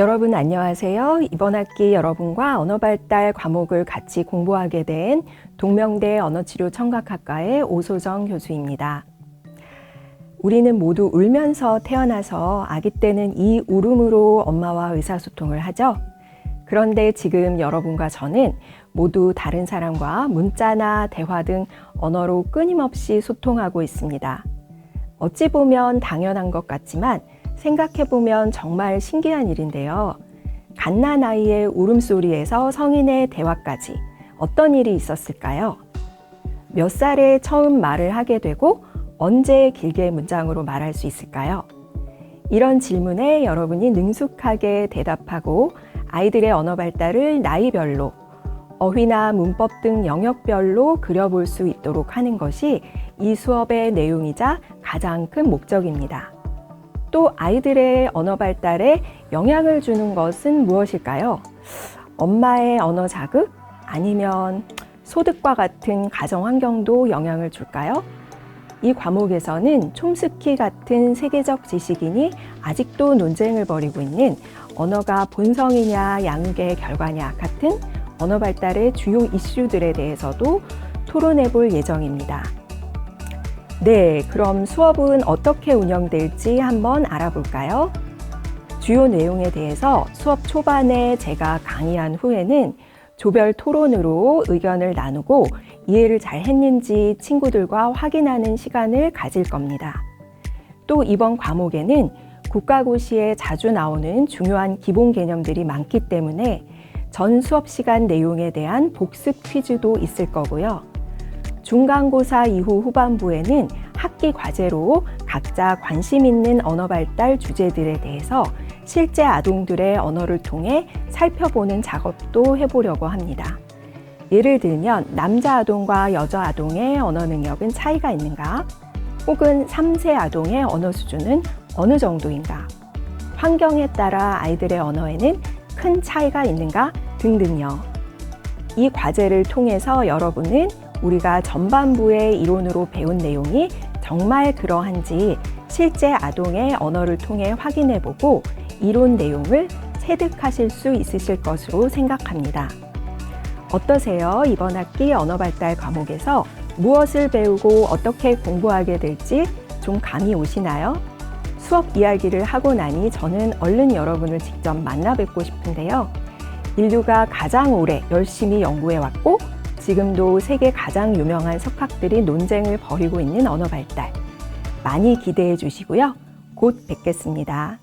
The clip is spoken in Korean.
여러분 안녕하세요. 이번 학기 여러분과 언어 발달 과목을 같이 공부하게 된 동명대 언어치료 청각학과의 오소정 교수입니다. 우리는 모두 울면서 태어나서 아기 때는 이 울음으로 엄마와 의사소통을 하죠. 그런데 지금 여러분과 저는 모두 다른 사람과 문자나 대화 등 언어로 끊임없이 소통하고 있습니다. 어찌 보면 당연한 것 같지만 생각해보면 정말 신기한 일인데요. 갓난 아이의 울음소리에서 성인의 대화까지 어떤 일이 있었을까요? 몇 살에 처음 말을 하게 되고 언제 길게 문장으로 말할 수 있을까요? 이런 질문에 여러분이 능숙하게 대답하고 아이들의 언어 발달을 나이별로 어휘나 문법 등 영역별로 그려볼 수 있도록 하는 것이 이 수업의 내용이자 가장 큰 목적입니다. 또 아이들의 언어 발달에 영향을 주는 것은 무엇일까요? 엄마의 언어 자극? 아니면 소득과 같은 가정 환경도 영향을 줄까요? 이 과목에서는 촘스키 같은 세계적 지식인이 아직도 논쟁을 벌이고 있는 언어가 본성이냐 양육의 결과냐 같은 언어 발달의 주요 이슈들에 대해서도 토론해 볼 예정입니다. 네, 그럼 수업은 어떻게 운영될지 한번 알아볼까요? 주요 내용에 대해서 수업 초반에 제가 강의한 후에는 조별 토론으로 의견을 나누고 이해를 잘 했는지 친구들과 확인하는 시간을 가질 겁니다. 또 이번 과목에는 국가고시에 자주 나오는 중요한 기본 개념들이 많기 때문에 전 수업 시간 내용에 대한 복습 퀴즈도 있을 거고요. 중간고사 이후 후반부에는 학기 과제로 각자 관심 있는 언어 발달 주제들에 대해서 실제 아동들의 언어를 통해 살펴보는 작업도 해보려고 합니다. 예를 들면 남자 아동과 여자 아동의 언어 능력은 차이가 있는가? 혹은 3세 아동의 언어 수준은 어느 정도인가? 환경에 따라 아이들의 언어에는 큰 차이가 있는가? 등등요. 이 과제를 통해서 여러분은 우리가 전반부의 이론으로 배운 내용이 정말 그러한지 실제 아동의 언어를 통해 확인해 보고 이론 내용을 체득하실 수 있으실 것으로 생각합니다. 어떠세요? 이번 학기 언어 발달 과목에서 무엇을 배우고 어떻게 공부하게 될지 좀 감이 오시나요? 수업 이야기를 하고 나니 저는 얼른 여러분을 직접 만나 뵙고 싶은데요. 인류가 가장 오래 열심히 연구해 왔고 지금도 세계 가장 유명한 석학들이 논쟁을 벌이고 있는 언어 발달. 많이 기대해 주시고요. 곧 뵙겠습니다.